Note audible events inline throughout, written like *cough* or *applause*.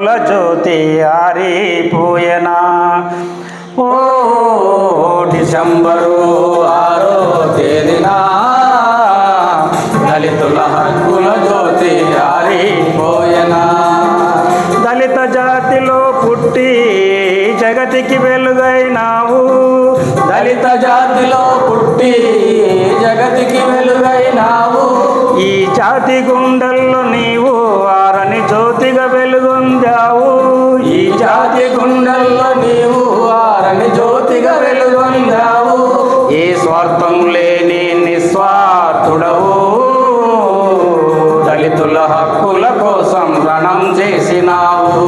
జ్యోతి ఆరిపోయనా? ఓ December ఆరో తేదీనా? దళితుల హక్కుల జ్యోతి ఆరిపోయనా? దళిత జాతిలో పుట్టి జగతికి వెలుగైనావు. దళిత జాతిలో పుట్టి జగతికి వెలుగైనావు. ఈ జాతి గుండె రాతి గుండల్లో నీవు వారని జ్యోతిగా వెలుగొందావు. ఏ స్వార్థం లేని నిస్వార్థుడవు. దళితుల హక్కుల కోసం రణం చేసినావు.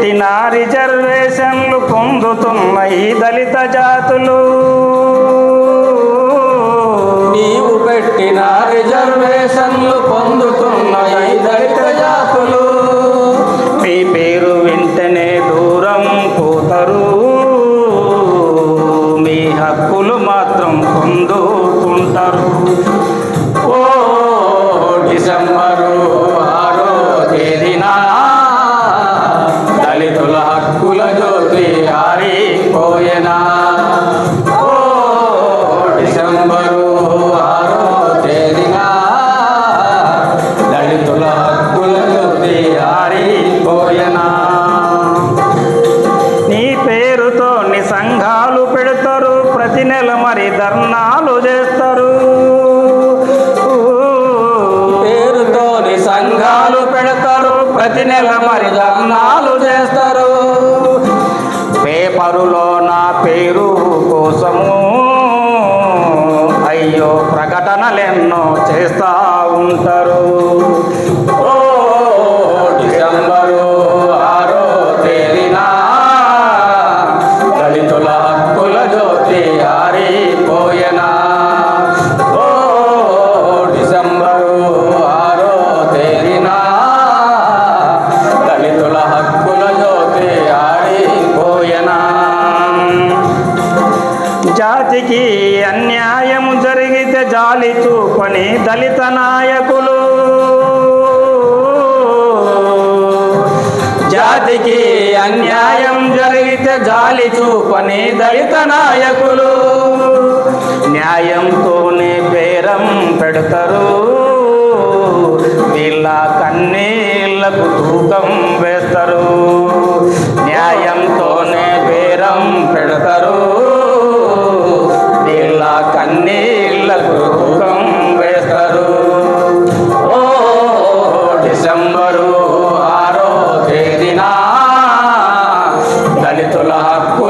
పుట్టిన రిజర్వేషన్లు పొందుతున్న ఈ దళిత జాతులు. ప్రకటనలెన్నో చేస్తూ ఉంటారు. జాతికి అన్యాయం జరిగితే జాలి చూపని దళిత నాయకులు. న్యాయంతోనే పేరం పెడతారు. వీళ్ళ కన్నీళ్ళకు తూకం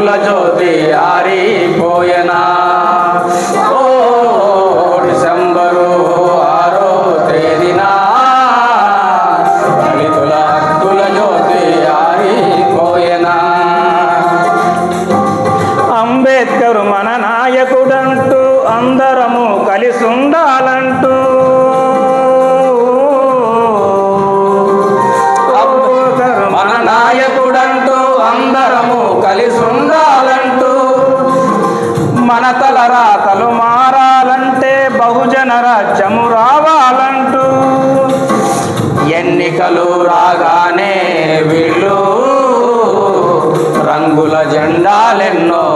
ভুল যদি আরে రాజ్యము రావాలంటూ. ఎన్నికలు రాగానే వీళ్ళు రంగుల జెండాలెన్నో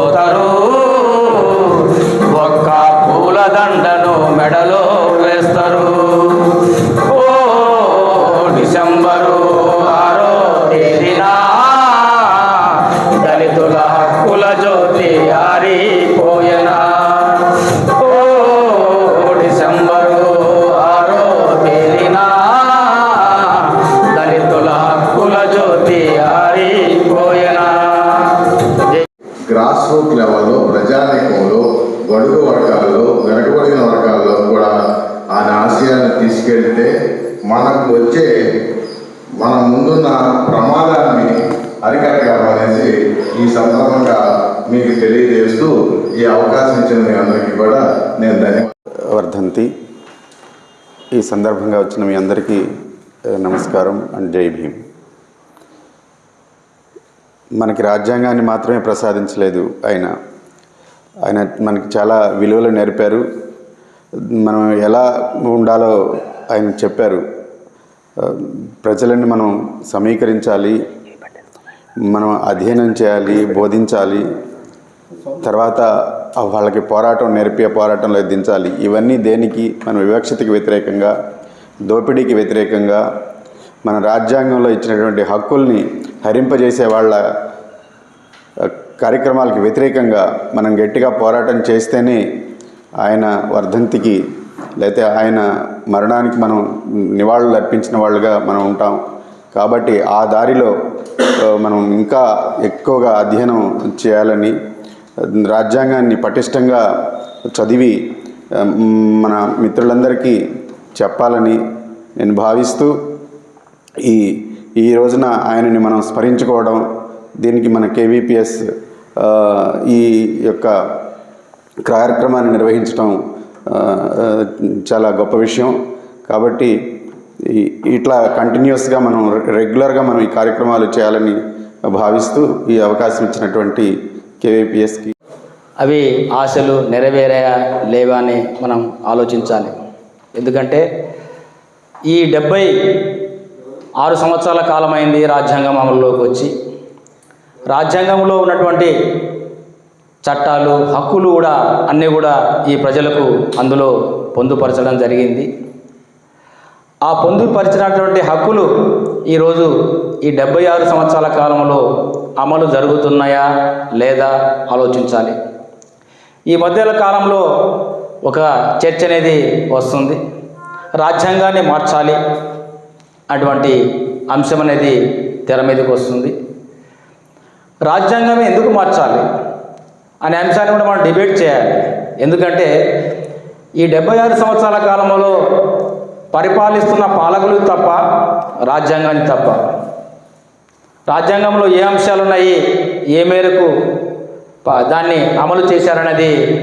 మరచిపోతారు ఒక్క పూలదండను మెడలో తీసుకెళ్తే మనకు వచ్చే మన ముందున్న ప్రమాదాన్ని అరికట్టగలమనేసి ఈ సందర్భంగా మీకు తెలియజేస్తూ ఈ అవకాశం ఇచ్చిన మీ అందరికీ కూడా నేను ధన్యవాదాలు. వర్ధంతి. ఈ సందర్భంగా వచ్చిన మీ అందరికీ నమస్కారం అండ్ జై భీమ్. మనకి రాజ్యాంగాన్ని మాత్రమే ప్రసాదించలేదు ఆయన. ఆయన మనకి చాలా విలువలు నేర్పారు. మనం ఎలా ఉండాలో ఆయన చెప్పారు. ప్రజలని మనం సమీకరించాలి మనం అధ్యయనం చేయాలి బోధించాలి తర్వాత వాళ్ళకి పోరాటం నేర్పే పోరాటంలో దించాలి. ఇవన్నీ దేనికి? మన వివక్షతకి వ్యతిరేకంగా దోపిడీకి వ్యతిరేకంగా మన రాజ్యాంగంలో ఇచ్చినటువంటి హక్కుల్ని హరింపజేసే వాళ్ళ కార్యక్రమాలకి కార్యక్రమాలకు వ్యతిరేకంగా మనం గట్టిగా పోరాటం చేస్తేనే ఆయన వర్ధంతికి లేకపోతే ఆయన మరణానికి మనం నివాళులు అర్పించిన వాళ్ళుగా మనం ఉంటాం. కాబట్టి ఆ దారిలో మనం ఇంకా ఎక్కువగా అధ్యయనం చేయాలని రాజ్యాంగాన్ని పటిష్టంగా చదివి మన మిత్రులందరికీ చెప్పాలని నేను భావిస్తూ ఈ ఈ రోజున ఆయనని మనం స్మరించుకోవడం దీనికి మన కేవీపీఎస్ ఈ యొక్క కార్యక్రమాన్ని నిర్వహించడం చాలా గొప్ప విషయం. కాబట్టి ఇట్లా కంటిన్యూస్గా మనం రెగ్యులర్గా మనం ఈ కార్యక్రమాలు చేయాలని భావిస్తూ ఈ అవకాశం ఇచ్చినటువంటి కేవీపీఎస్కి. అవి ఆశలు నెరవేరాయా లేవా అని మనం ఆలోచించాలి. ఎందుకంటే ఈ డెబ్బై ఆరు సంవత్సరాల కాలమైంది రాజ్యాంగం అమల్లోకి వచ్చి. రాజ్యాంగంలో ఉన్నటువంటి చట్టాలు హక్కులు కూడా అన్నీ కూడా ఈ ప్రజలకు అందులో పొందుపరచడం జరిగింది. ఆ పొందుపరిచినటువంటి హక్కులు ఈరోజు ఈ డెబ్బై ఆరు సంవత్సరాల కాలంలో అమలు జరుగుతున్నాయా లేదా ఆలోచించాలి. ఈ మధ్యల కాలంలో ఒక చర్చ అనేది వస్తుంది. రాజ్యాంగాన్ని మార్చాలి అటువంటి అంశం అనేది తెర మీదకి వస్తుంది. రాజ్యాంగం ఎందుకు మార్చాలి? అనే అంశాన్ని కూడా మనం డిబేట్ చేయాలి. ఎందుకంటే ఈ డెబ్బై ఆరు సంవత్సరాల కాలంలో పరిపాలిస్తున్న పాలకులు తప్ప రాజ్యాంగాన్ని తప్ప. రాజ్యాంగంలో ఏ అంశాలు ఉన్నాయి ఏ మేరకు ప- దాన్ని అమలు చేశారనేది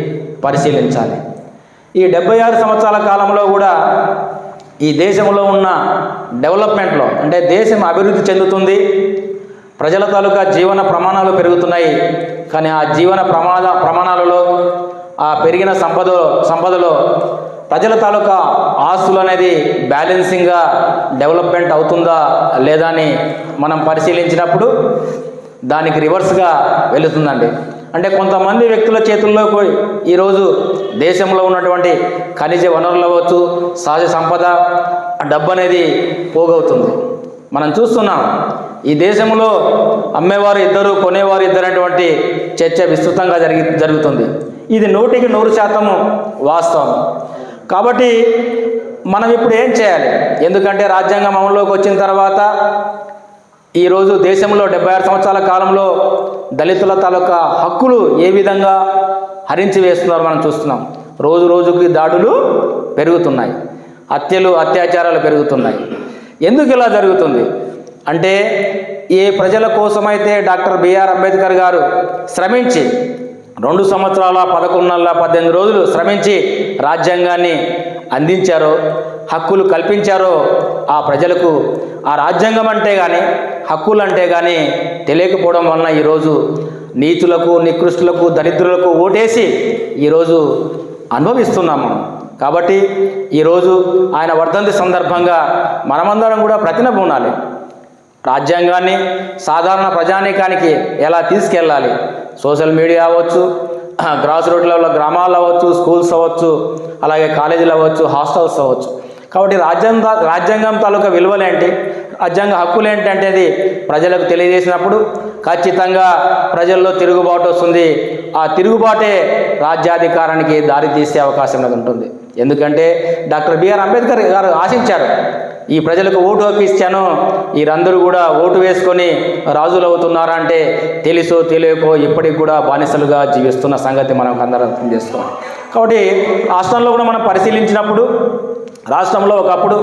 పరిశీలించాలి. ఈ డెబ్బై ఆరు సంవత్సరాల కాలంలో కూడా ఈ దేశంలో ఉన్న డెవలప్మెంట్లో అంటే దేశం అభివృద్ధి చెందుతుంది ప్రజల తాలూకా జీవన ప్రమాణాలు పెరుగుతున్నాయి కానీ ఆ జీవన ప్రమాణ ప్రమాణాలలో ఆ పెరిగిన సంపద సంపదలో ప్రజల తాలూకా ఆస్తులు అనేది బ్యాలెన్సింగ్గా డెవలప్మెంట్ అవుతుందా లేదా అని మనం పరిశీలించినప్పుడు దానికి రివర్స్గా వెళుతుందండి. అంటే కొంతమంది వ్యక్తుల చేతుల్లో ఈరోజు దేశంలో ఉన్నటువంటి ఖనిజ వనరులు అవ్వచ్చు సహజ సంపద డబ్బు అనేది పోగవుతుంది. మనం చూస్తున్నాం ఈ దేశంలో అమ్మేవారు ఇద్దరు కొనేవారు ఇద్దరు అనేటువంటి చర్చ విస్తృతంగా జరిగి జరుగుతుంది. ఇది నూటికి నూరు శాతము వాస్తవం. కాబట్టి మనం ఇప్పుడు ఏం చేయాలి? ఎందుకంటే రాజ్యాంగం అమల్లోకి వచ్చిన తర్వాత ఈరోజు దేశంలో డెబ్బై ఆరు సంవత్సరాల కాలంలో దళితుల తాలూకా హక్కులు ఏ విధంగా హరించి వేస్తున్నారో మనం చూస్తున్నాం. రోజు రోజుకి దాడులు పెరుగుతున్నాయి. హత్యలు అత్యాచారాలు పెరుగుతున్నాయి. ఎందుకు ఇలా జరుగుతుంది? అంటే ఏ ప్రజల కోసమైతే డాక్టర్ బిఆర్ అంబేద్కర్ గారు శ్రమించి రెండు సంవత్సరాల పదకొండు నెలల పద్దెనిమిది రోజులు శ్రమించి రాజ్యాంగాన్ని అందించారో హక్కులు కల్పించారో ఆ ప్రజలకు ఆ రాజ్యాంగం అంటే కానీ హక్కులు అంటే కానీ తెలియకపోవడం వలన ఈరోజు నీచులకు నికృష్టులకు దరిద్రులకు ఓటేసి ఈరోజు అనుభవిస్తున్నాం మనం. కాబట్టి ఈరోజు ఆయన వర్ధంతి సందర్భంగా మనమందరం కూడా ప్రతిన పూనాలి రాజ్యాంగాన్ని సాధారణ ప్రజానీకానికి ఎలా తీసుకెళ్ళాలి? సోషల్ మీడియా అవ్వచ్చు *clears throat* గ్రాస్ రూట్ లెవెల్లో గ్రామాలు అవ్వచ్చు స్కూల్స్ అవ్వచ్చు అలాగే కాలేజీలు అవ్వచ్చు హాస్టల్స్ అవ్వచ్చు. కాబట్టి రాజ్యాంగ రాజ్యాంగం తాలూకా విలువలేంటి? రాజ్యాంగ హక్కులు ఏంటంటేది ప్రజలకు తెలియజేసినప్పుడు ఖచ్చితంగా ప్రజల్లో తిరుగుబాటు వస్తుంది. ఆ తిరుగుబాటే రాజ్యాధికారానికి దారి తీసే అవకాశం అనేది ఉంటుంది. ఎందుకంటే డాక్టర్ బిఆర్ అంబేద్కర్ గారు ఆశించారు ఈ ప్రజలకు ఓటు హక్కు ఇచ్చాను వీరందరూ కూడా ఓటు వేసుకొని రాజులు అవుతున్నారా అంటే తెలుసో తెలియకో ఇప్పటికి కూడా బానిసలుగా జీవిస్తున్న సంగతి మనం అందరం అర్థం చేసుకోవాలి. కాబట్టి రాష్ట్రంలో కూడా మనం పరిశీలించినప్పుడు రాష్ట్రంలో ఒకప్పుడు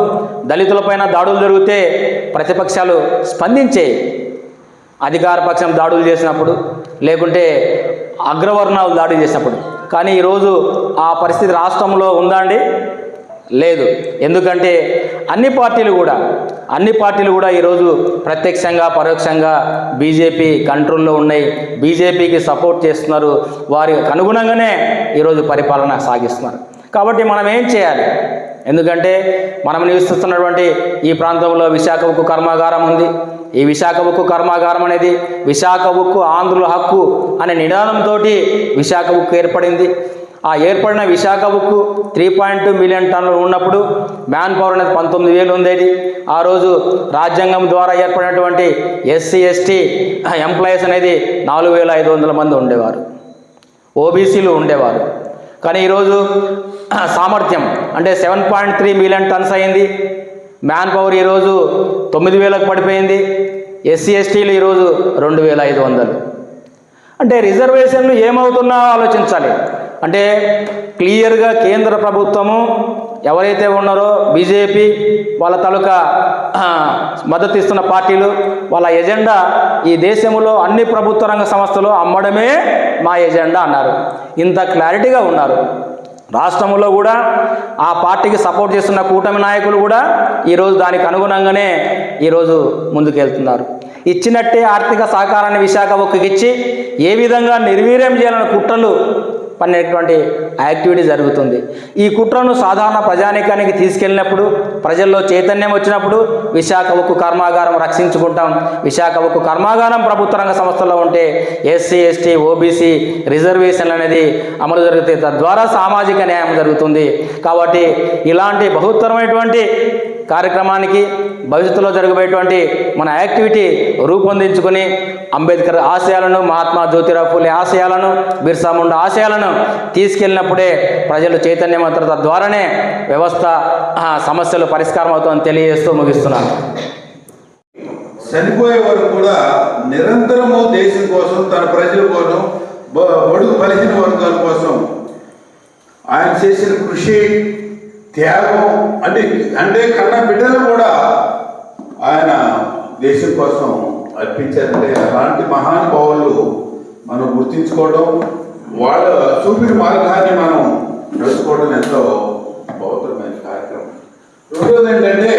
దళితులపైన దాడులు జరిగితే ప్రతిపక్షాలు స్పందించే అధికార పక్షం దాడులు చేసినప్పుడు లేకుంటే అగ్రవర్ణాలు దాడులు చేసినప్పుడు కానీ ఈరోజు ఆ పరిస్థితి రాష్ట్రంలో ఉందండి లేదు. ఎందుకంటే అన్ని పార్టీలు కూడా అన్ని పార్టీలు కూడా ఈరోజు ప్రత్యక్షంగా పరోక్షంగా బీజేపీ కంట్రోల్లో ఉన్నాయి. బీజేపీకి సపోర్ట్ చేస్తున్నారు. వారికి అనుగుణంగానే ఈరోజు పరిపాలన సాగిస్తున్నారు. కాబట్టి మనం ఏం చేయాలి? ఎందుకంటే మనం నివసిస్తున్నటువంటి ఈ ప్రాంతంలో విశాఖ ఉక్కు కర్మాగారం ఉంది. ఈ విశాఖ ఉక్కు కర్మాగారం అనేది విశాఖ ఉక్కు ఆంధ్రుల హక్కు అనే నినాదంతో విశాఖ ఉక్కు ఏర్పడింది. ఆ ఏర్పడిన విశాఖ ఉక్కు త్రీ పాయింట్ టూ మిలియన్ టన్నులు ఉన్నప్పుడు మ్యాన్ పవర్ అనేది పంతొమ్మిది వేలు ఉండేది. ఆ రోజు రాజ్యాంగం ద్వారా ఏర్పడినటువంటి ఎస్సీ ఎస్టీ ఎంప్లాయీస్ అనేది నాలుగు వేల ఐదు వందల మంది ఉండేవారు. ఓబీసీలు ఉండేవారు. కానీ ఈరోజు సామర్థ్యం అంటే seven point three million tons అయింది. మ్యాన్ పవర్ ఈరోజు తొమ్మిది వేలకు పడిపోయింది. ఎస్సీ ఎస్టీలు ఈరోజు రెండు వేల ఐదు వందలు. అంటే రిజర్వేషన్లు ఏమవుతున్నా ఆలోచించాలి. అంటే క్లియర్గా కేంద్ర ప్రభుత్వము ఎవరైతే ఉన్నారో బీజేపీ వాళ్ళ తాలూకా మద్దతు ఇస్తున్న పార్టీలు వాళ్ళ ఎజెండా ఈ దేశంలో అన్ని ప్రభుత్వ రంగ సంస్థలు అమ్మడమే మా ఎజెండా అన్నారు. ఇంత క్లారిటీగా ఉన్నారు. రాష్ట్రంలో కూడా ఆ పార్టీకి సపోర్ట్ చేస్తున్న కూటమి నాయకులు కూడా ఈరోజు దానికి అనుగుణంగానే ఈరోజు ముందుకెళ్తున్నారు. ఇచ్చినట్టే ఆర్థిక సహకారాన్ని విశాఖ ఒక్కకి ఇచ్చి ఏ విధంగా నిర్వీర్యం చేయాలని కుట్రలు పన్నేటువంటి యాక్టివిటీ జరుగుతుంది. ఈ కుట్రను సాధారణ ప్రజానీకానికి తీసుకెళ్ళినప్పుడు ప్రజల్లో చైతన్యం వచ్చినప్పుడు విశాఖ ఉక్కు కర్మాగారం రక్షించుకుంటాం. విశాఖ ఉక్కు కర్మాగారం ప్రభుత్వ రంగ సంస్థలో ఉంటే ఎస్సీ ఎస్టీ ఓబీసీ రిజర్వేషన్లు అనేది అమలు జరుగుతాయి. తద్వారా సామాజిక న్యాయం జరుగుతుంది. కాబట్టి ఇలాంటి బహుత్తరమైనటువంటి కార్యక్రమానికి భవిష్యత్తులో జరగబోయేటువంటి మన యాక్టివిటీ రూపొందించుకొని అంబేద్కర్ ఆశయాలను మహాత్మా జ్యోతిరావు పూలే ఆశయాలను బిర్సా ముండా ఆశయాలను తీసుకెళ్ళినప్పుడే ప్రజలు చైతన్యమంత్రత ద్వారానే వ్యవస్థ సమస్యలు పరిష్కారం అవుతుందని తెలియజేస్తూ ముగిస్తున్నాను. చనిపోయే వరకు కూడా నిరంతరము దేశం కోసం తన ప్రజల కోసం బడుగు బలహీన వర్గాల కోసం ఆయన చేసిన కృషి త్యాగం అంటే అంటే కన్న బిడ్డలు కూడా ఆయన దేశం కోసం అర్పించారంటే అలాంటి మహానుభావులు మనం గుర్తించుకోవడం వాళ్ళ చూపిన మార్గాన్ని మనం నడుచుకోవడం ఎంతో బౌద్ధమైన కార్యక్రమం. రెండోది ఏంటంటే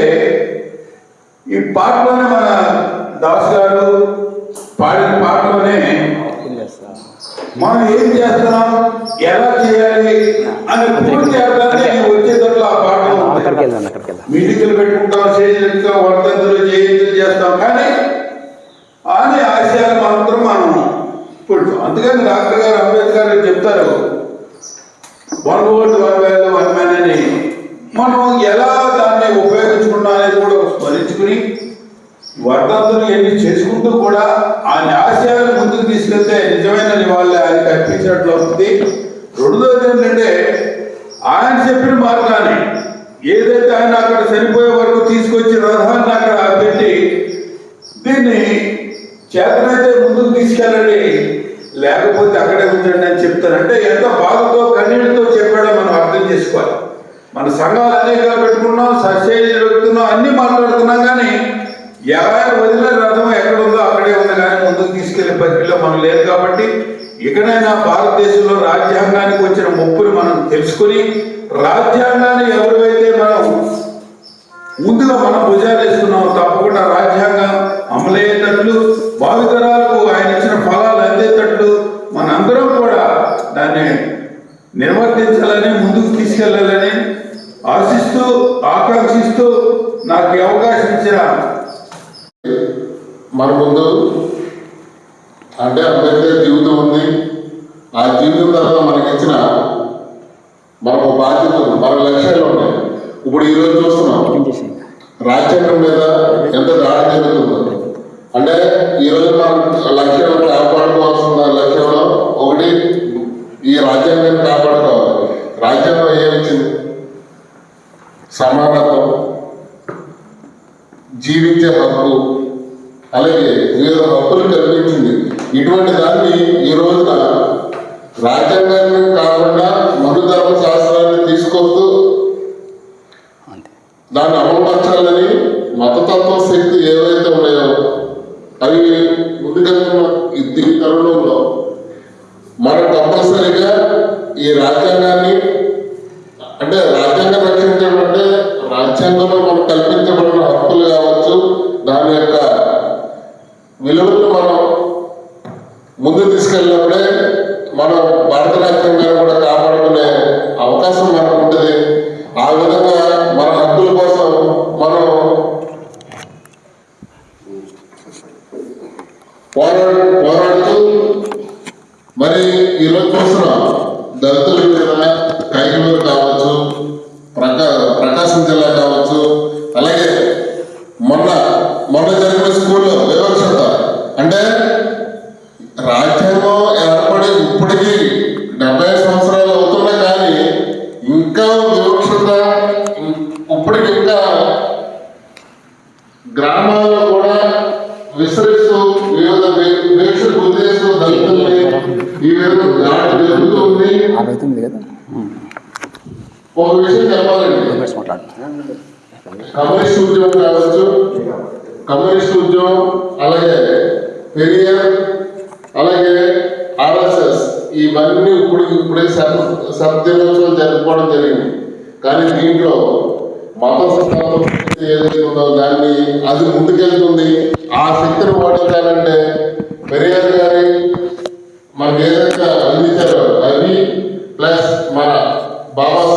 ఈ పాటలోనే మన దాస్ గారు పాడిన పాటలోనే మనం ఏం చేస్తున్నాం ఎలా చేయాలి అని డాక్టర్ గారు అంబేద్కర్ గారు చెప్తారు. One vote one value one man అని. మనం ఎలా దాన్ని ఉపయోగించుకున్నా అనేది కూడా స్మరించుకుని వర్ధంతులు ఎన్ని చేసుకుంటూ కూడా ఆయన ఆశయాలను ముందుకు తీసుకెళ్తే నిజమైన నివాళి ఆయనకి అర్పించినట్లు అవుతుంది. రెండోది ఏంటంటే ఆయన చెప్పిన మార్గాన్ని ఏదైతే ఆయన అక్కడ చనిపోయే వరకు తీసుకొచ్చి రథాన్ని అక్కడ పెట్టి దీన్ని చేతనైతే ముందుకు తీసుకెళ్ళండి. లేకపోతే అక్కడే ఉంచండి అని చెప్తారు ఎంత బాధతో కన్నీళ్ళతో చెప్పాడో మనం అర్థం చేసుకోవాలి. మన సంఘాలు అనేక పెట్టుకున్నాం సస్యలు పెడుతున్నాం అన్ని మాట్లాడుతున్నాం కానీ ఎవరైనా వదిలిన రథం ఎక్కడ ఉందో అక్కడే ఉంది కానీ ముందుకు తీసుకెళ్ళే ప్రక్రియలో మనం లేదు కాబట్టి ఇకనైనా భారతదేశంలో రాజ్యాంగానికి వచ్చిన ముప్పుని మనం తెలుసుకుని రాజ్యాంగాన్ని ఎవరైతే మనం ముందుగా మనం భుజాలేస్తున్నాం తప్పకుండా రాజ్యాంగం అమలయ్యేటట్లు భావితరాలకు ఆయన ఇచ్చిన ఫలాలు అందేటట్లు మనందరం కూడా దాన్ని నిర్వర్తించాలని ముందుకు తీసుకెళ్ళాలని ఆశిస్తూ ఆకాంక్షిస్తూ నాకు అవకాశం ఇచ్చిన మన ముందు అంటే అంబేద్కర్ జీవితం ఉంది. ఆ జీవితం ద్వారా మనకి ఇచ్చిన మనకు బాధ్యత ఉంది మన లక్ష్యాలు ఉన్నాయి. ఇప్పుడు ఈరోజు చూస్తున్నాం రాజ్యాంగం మీద ఎంత దాడి జరుగుతుందో. అంటే ఈరోజు మనం లక్ష్యం కాపాడుకోవాల్సిన లక్ష్యంలో ఒకటి ఈ రాజ్యాంగాన్ని కాపాడుకోవాలి. రాజ్యాంగం ఏమిచ్చింది సమానత్వం జీవించే హక్కు అలాగే వివిధ హక్కులు కల్పించింది. ఇటువంటి దాన్ని ఈ రోజున అవుతుంది కదా? ఒక విషయం చెప్పాలండి. కమ్యూనిస్ట్ ఉద్యమం కావచ్చు కమ్యూనిస్ట్ ఉద్యమం అలాగే పెరియార్ అలాగే ఆర్ఎస్ఎస్ ఇవన్నీ ఇప్పుడు ఇప్పుడే శత శత దినోత్సవం జరుపుకోవడం జరిగింది. కానీ దీంట్లో మత సిద్ధాంతం ఏదైతే ఉందో దాన్ని అది ముందుకెళ్తుంది. ఆ శక్తిని ఓడించాలంటే పెరియార్ గారి మనకి ఏదైతే అందించారో అవి plus Mara. Baba